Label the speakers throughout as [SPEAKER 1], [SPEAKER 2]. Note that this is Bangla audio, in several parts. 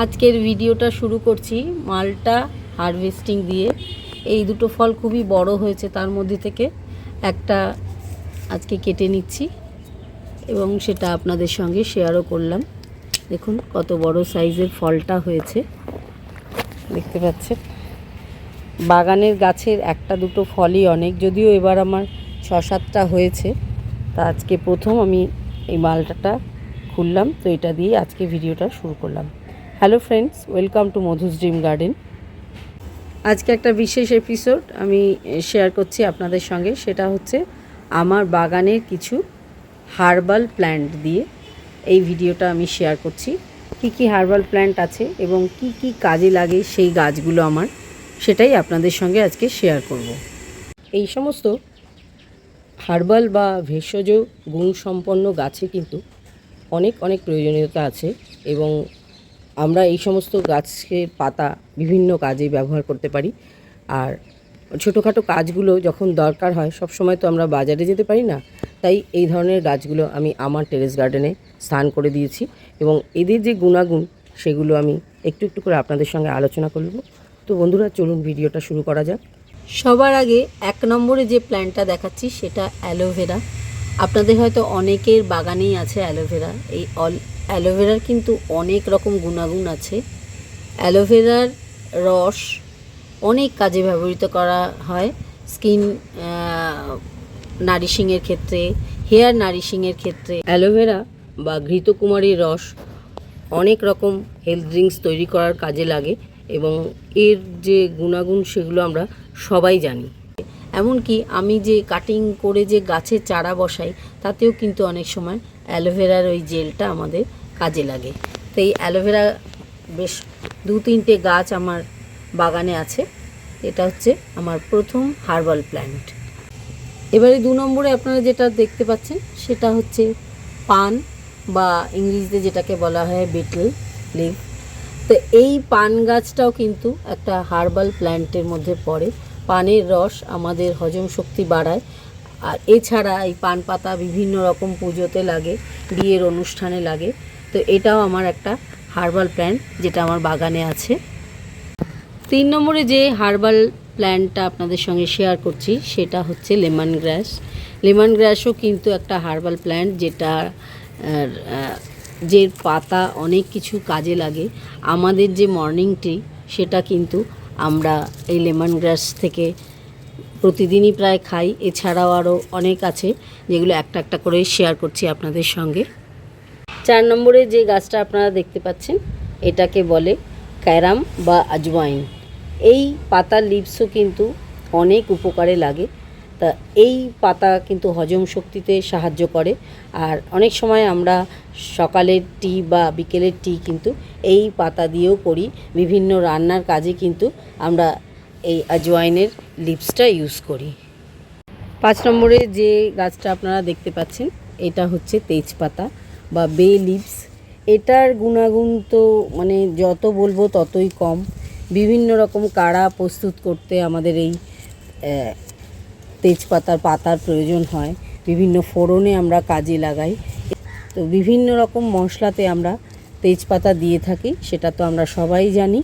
[SPEAKER 1] আজকের ভিডিওটা শুরু করছি মালটা হারভেস্টিং দিয়ে। এই দুটো ফল খুবই বড় হয়েছে তার মধ্যে থেকে। একটা আজকে কেটে নিচ্ছি এবং সেটা আপনাদের সঙ্গে শেয়ারও করলাম। দেখুন কত বড় সাইজের ফলটা হয়েছে। দেখতে পাচ্ছেন? বাগানের গাছের একটা দুটো ফলই অনেক, যদিও এবার আমার ছ সাতটা হয়েছে। তা আজকে প্রথম আমি এই মালটাটা খুললাম। তো এটা দিয়ে আজকে ভিডিওটা শুরু করলাম। Hello friends welcome to Madhu's dream garden আজকে একটা বিশেষ এপিসোড আমি শেয়ার করছি আপনাদের সঙ্গে। সেটা হচ্ছে আমার বাগানের কিছু হার্বাল প্ল্যান্ট দিয়ে এই ভিডিওটা আমি শেয়ার করছি। কি কি হার্বাল প্ল্যান্ট আছে এবং কি কি কাজে লাগে সেই গাছগুলো আমার, সেটাই আপনাদের সঙ্গে আজকে শেয়ার করব। এই সমস্ত হার্বাল বা ভেষজ গুণসম্পন্ন গাছে কিন্তু অনেক অনেক প্রয়োজনীয়তা আছে এবং আমরা এই সমস্ত গাছের পাতা বিভিন্ন কাজে ব্যবহার করতে পারি। আর ছোটোখাটো কাজগুলো যখন দরকার হয়, সব সময় তো আমরা বাজারে যেতে পারি না। তাই এই ধরনের গাছগুলো আমি আমার টেরেস গার্ডেনে স্থান করে দিয়েছি এবং এদের যে গুণাগুণ, সেগুলো আমি একটু একটু করে আপনাদের সঙ্গে আলোচনা করব। তো বন্ধুরা, চলুন ভিডিওটা শুরু করা যাক। সবার আগে এক নম্বরে যে প্ল্যান্টটা দেখাচ্ছি, সেটা অ্যালোভেরা। আপনাদের হয়তো অনেকের বাগানেই আছে অ্যালোভেরা। এই অল অ্যালোভেরার কিন্তু অনেক রকম গুণাগুণ আছে। অ্যালোভেরার রস অনেক কাজে ব্যবহৃত করা হয়। স্কিন নারিশিংয়ের ক্ষেত্রে, হেয়ার নারিশিংয়ের ক্ষেত্রে। অ্যালোভেরা বা ঘৃতকুমারীর রস অনেক রকম হেলথ ড্রিঙ্কস তৈরি করার কাজে লাগে এবং এর যে গুণাগুণ সেগুলো আমরা সবাই জানি। এমনকি আমি যে কাটিং করে যে গাছের চারা বসাই, তাতেও কিন্তু অনেক সময় অ্যালোভেরার ওই জেলটা আমাদের কাজে লাগে। তো এই অ্যালোভেরা বেশ দু তিনটে গাছ আমার বাগানে আছে। এটা হচ্ছে আমার প্রথম হার্বাল প্ল্যান্ট। এবারে দু নম্বরে আপনারা যেটা দেখতে পাচ্ছেন, সেটা হচ্ছে পান বা ইংরেজিতে যেটাকে বলা হয় বিটল লিভ তো এই পান গাছটাও কিন্তু একটা হার্বাল প্ল্যান্টের মধ্যে পড়ে। পানের রস আমাদের হজম শক্তি বাড়ায়। আর এছাড়া এই পান পাতা বিভিন্ন রকম পুজোতে লাগে, বিয়ের অনুষ্ঠানে লাগে। তো এটাও আমার একটা হার্বাল প্ল্যান্ট যেটা আমার বাগানে আছে। তিন নম্বরে যে হার্বাল প্ল্যান্টটা আপনাদের সঙ্গে শেয়ার করছি, সেটা হচ্ছে লেমন গ্রাস লেমন গ্রাসও কিন্তু একটা হার্বাল প্ল্যান্ট যেটা যে পাতা অনেক কিছু কাজে লাগে। আমাদের যে মর্নিং টি সেটা কিন্তু আমরা এই লেমন গ্রাস থেকে প্রতিদিনই প্রায় খাই। এছাড়াও আরও অনেক আছে যেগুলো একটা একটা করে শেয়ার করছি আপনাদের সঙ্গে। চার নম্বরে যে গাছটা আপনারা দেখতে পাচ্ছেন, এটাকে বলে ক্যারাম বা আজওয়াইন। এই পাতার লিভসও কিন্তু অনেক উপকারে লাগে। তা এই পাতা কিন্তু হজম শক্তিতে সাহায্য করে। আর অনেক সময় আমরা সকালের টি বা বিকেলের টি কিন্তু এই পাতা দিয়েও করি। বিভিন্ন রান্নার কাজে কিন্তু আমরা এই আজওয়াইনের লিভসটা ইউজ করি। পাঁচ নম্বরে যে গাছটা আপনারা দেখতে পাচ্ছেন, এটা হচ্ছে তেজপাতা বা বে লিভস এটার গুণাগুণ তো মানে যত বলব ততই কম। বিভিন্ন রকম কাড়া প্রস্তুত করতে আমাদের এই তেজপাতার পাতার প্রয়োজন হয়। বিভিন্ন ফোড়নে আমরা কাজে লাগাই। তো বিভিন্ন রকম মশলাতে আমরা তেজপাতা দিয়ে থাকি, সেটা তো আমরা সবাই জানি।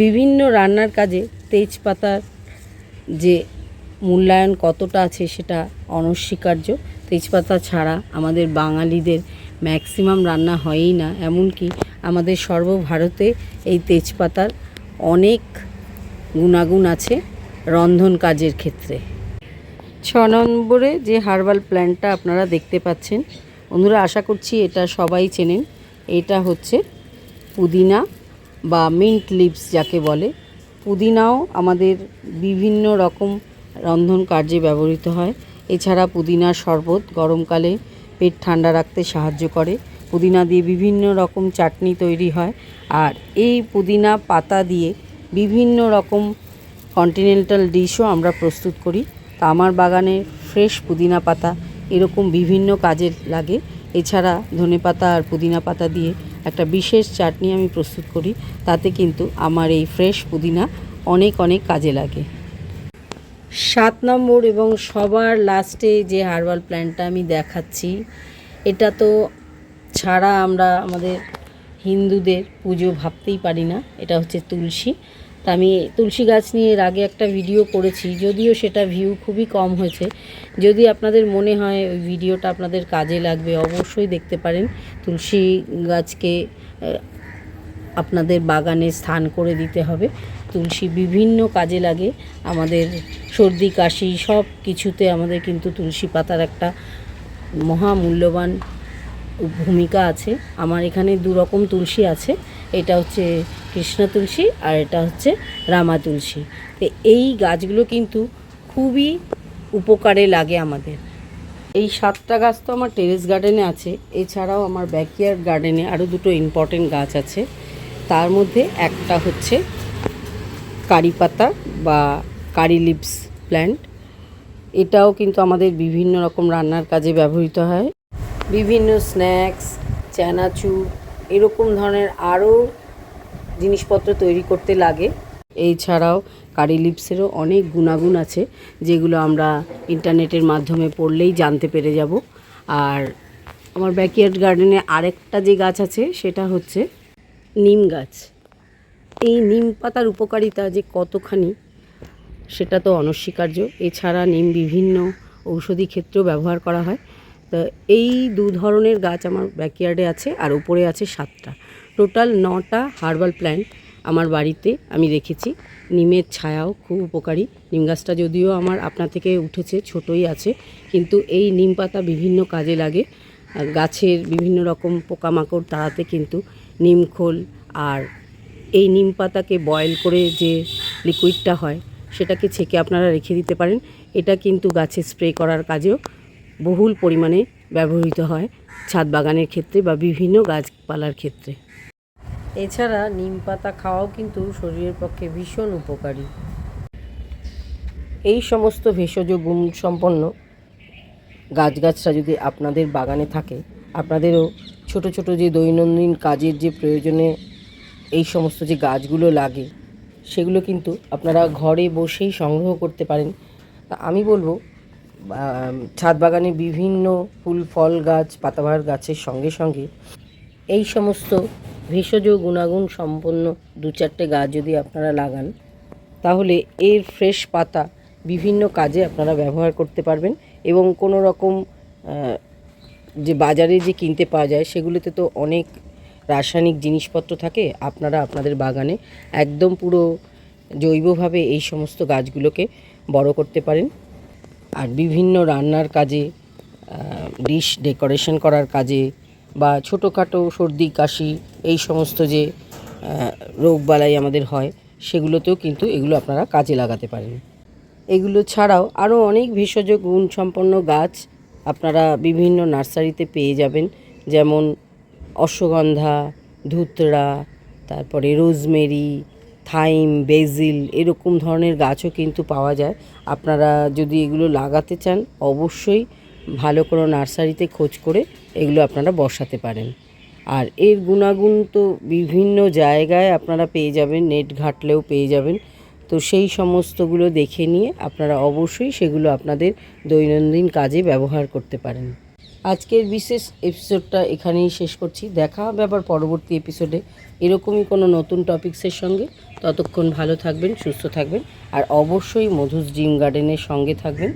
[SPEAKER 1] বিভিন্ন রান্নার কাজে তেজপাতার যে মূল্যায়ন কতটা আছে সেটা অনস্বীকার্য। তেজপাতা ছাড়া আমাদের বাঙালিদের ম্যাক্সিমাম রান্না হয়ই না, এমনকি আমাদের সর্বভারতে এই তেজপাতার অনেক গুণাগুণ আছে রন্ধন কাজের ক্ষেত্রে। ছ নম্বরে যে হার্বাল প্ল্যান্টটা আপনারা দেখতে পাচ্ছেন, বন্ধুরা আশা করছি এটা সবাই চেনেন, এটা হচ্ছে পুদিনা বা মিন্ট লিভস যাকে বলে। পুদিনাও আমাদের বিভিন্ন রকম রন্ধন কার্যে ব্যবহৃত হয়। এছাড়া পুদিনার শরবত গরমকালে পেট ঠান্ডা রাখতে সাহায্য করে। পুদিনা দিয়ে বিভিন্ন রকম চাটনি তৈরি হয়। আর এই পুদিনা পাতা দিয়ে বিভিন্ন রকম কন্টিনেন্টাল ডিশও আমরা প্রস্তুত করি। তা আমার বাগানে ফ্রেশ পুদিনা পাতা এরকম বিভিন্ন কাজে লাগে। এছাড়া ধনেপাতা আর পুদিনা পাতা দিয়ে একটা বিশেষ চাটনি আমি প্রস্তুত করি, তাতে কিন্তু আমার এই ফ্রেশ পুদিনা অনেক অনেক কাজে লাগে। সাত নম্বর এবং সবার লাস্টে যে হার্বাল প্ল্যান্টটা আমি দেখাচ্ছি, এটা তো ছাড়া আমরা আমাদের হিন্দুদের পুজো ভাবতেই পারি না, এটা হচ্ছে তুলসী। তা আমি তুলসী গাছ নিয়ে এর আগে একটা ভিডিও করেছি, যদিও সেটা ভিউ খুবই কম হয়েছে। যদি আপনাদের মনে হয় ওই ভিডিওটা আপনাদের কাজে লাগবে, অবশ্যই দেখতে পারেন। তুলসী গাছকে আপনাদের বাগানে স্থান করে দিতে হবে। তুলসী বিভিন্ন কাজে লাগে। আমাদের সর্দি, কাশি সব কিছুতে আমাদের কিন্তু তুলসী পাতার একটা মহামূল্যবান ভূমিকা আছে। আমার এখানে দু রকম তুলসী আছে। এটা হচ্ছে কৃষ্ণ তুলসী আর এটা হচ্ছে রামা তুলসী। তো এই গাছগুলো কিন্তু খুবই উপকারে লাগে আমাদের। এই সাতটা গাছ তো আমার টেরেস গার্ডেনে আছে, এছাড়াও আমার ব্যাকইয়ার্ড গার্ডেনে আরও দুটো ইম্পর্টেন্ট গাছ আছে। তার মধ্যে একটা হচ্ছে কারি পাতা বা কারি লিভস প্ল্যান্ট এটাও কিন্তু আমাদের বিভিন্ন রকম রান্নার কাজে ব্যবহৃত হয়। বিভিন্ন স্ন্যাক্স চানাচুর এরকম ধরনের আরও জিনিসপত্র তৈরি করতে লাগে। এছাড়াও কারি লিপসেরও অনেক গুণাগুণ আছে, যেগুলো আমরা ইন্টারনেটের মাধ্যমে পড়লেই জানতে পেরে যাব। আর আমার ব্যাকইয়ার্ড গার্ডেনে আরেকটা যে গাছ আছে, সেটা হচ্ছে নিম গাছ। এই নিম পাতার উপকারিতা যে কতখানি, সেটা তো অনস্বীকার্য। এছাড়া নিম বিভিন্ন ঔষধি ক্ষেত্রেও ব্যবহার করা হয়। তো এই দু ধরনের গাছ আমার ব্যাকইয়ার্ডে আছে আর উপরে আছে সাতটা। টোটাল নটা হার্বাল প্ল্যান্ট আমার বাড়িতে আমি রেখেছি। নিমের ছায়াও খুব উপকারী। নিম গাছটা যদিও আমার আপনা থেকে উঠেছে, ছোটই আছে, কিন্তু এই নিম পাতা বিভিন্ন কাজে লাগে। গাছের বিভিন্ন রকম পোকামাকড় তাড়াতে কিন্তু নিমখোল আর এই নিম পাতাকে বয়েল করে যে লিকুইডটা হয়, সেটাকে ছেঁকে আপনারা রেখে দিতে পারেন। এটা কিন্তু গাছে স্প্রে করার কাজেও বহুল পরিমাণে ব্যবহৃত হয় ছাদ বাগানের ক্ষেত্রে বা বিভিন্ন গাছপালার ক্ষেত্রে। এছাড়া নিম পাতা খাওয়াও কিন্তু শরীরের পক্ষে ভীষণ উপকারী। এই সমস্ত ভেষজ গুণ সম্পন্ন গাছগাছরা যদি আপনাদের বাগানে থাকে, আপনাদেরও ছোট ছোট যে দৈনন্দিন কাজের যে প্রয়োজনে এই সমস্ত যে গাছগুলো লাগে, সেগুলো কিন্তু আপনারা ঘরে বসেই সংগ্রহ করতে পারেন। আমি বলব ছাদ বাগানে বিভিন্ন ফুল, ফল গাছ, পাতাবাহার গাছের সঙ্গে সঙ্গে এই সমস্ত ভেষজ গুণাগুণ সম্পন্ন দু চারটে গাছ যদি আপনারা লাগান, তাহলে এর ফ্রেশ পাতা বিভিন্ন কাজে আপনারা ব্যবহার করতে পারবেন এবং কোনো রকম যে বাজারে যে কিনতে পাওয়া যায় সেগুলোতে তো অনেক রাসায়নিক জিনিসপত্র থাকে, আপনারা আপনাদের বাগানে একদম পুরো জৈবভাবে এই সমস্ত গাছগুলোকে বড় করতে পারেন। আর বিভিন্ন রান্নার কাজে ডিশ ডেকোরেশন করার কাজে বা ছোটোখাটো সর্দি, কাশি এই সমস্ত যে রোগবালাই আমাদের হয়, সেগুলোতেও কিন্তু এগুলো আপনারা কাজে লাগাতে পারেন। এগুলো ছাড়াও আরও অনেক ভেষজ গুণ সম্পন্ন গাছ আপনারা বিভিন্ন নার্সারিতে পেয়ে যাবেন, যেমন অশ্বগন্ধা, ধুতরা, তারপরে রোজমেরি থাইম বেজিল এরকম ধরনের গাছও কিন্তু পাওয়া যায়। আপনারা যদি এগুলো লাগাতে চান, অবশ্যই ভালো কোনো নার্সারিতে খোঁজ করে এগুলো আপনারা বসাতে পারেন। আর এর গুণাগুণ তো বিভিন্ন জায়গায় আপনারা পেয়ে যাবেন, নেট ঘাটলেও পেয়ে যাবেন। তো সেই সমস্তগুলো দেখে নিয়ে আপনারা অবশ্যই সেগুলো আপনাদের দৈনন্দিন কাজে ব্যবহার করতে পারেন। আজকের বিশেষ এপিসোডটা এখানেই শেষ করছি। দেখা হবে আবার পরবর্তী এপিসোডে এরকমই কোনো নতুন টপিক্সের সঙ্গে। ততক্ষণ ভালো থাকবেন, সুস্থ থাকবেন। আর অবশ্যই মধুস ড্রিম গার্ডেনের সঙ্গে থাকবেন।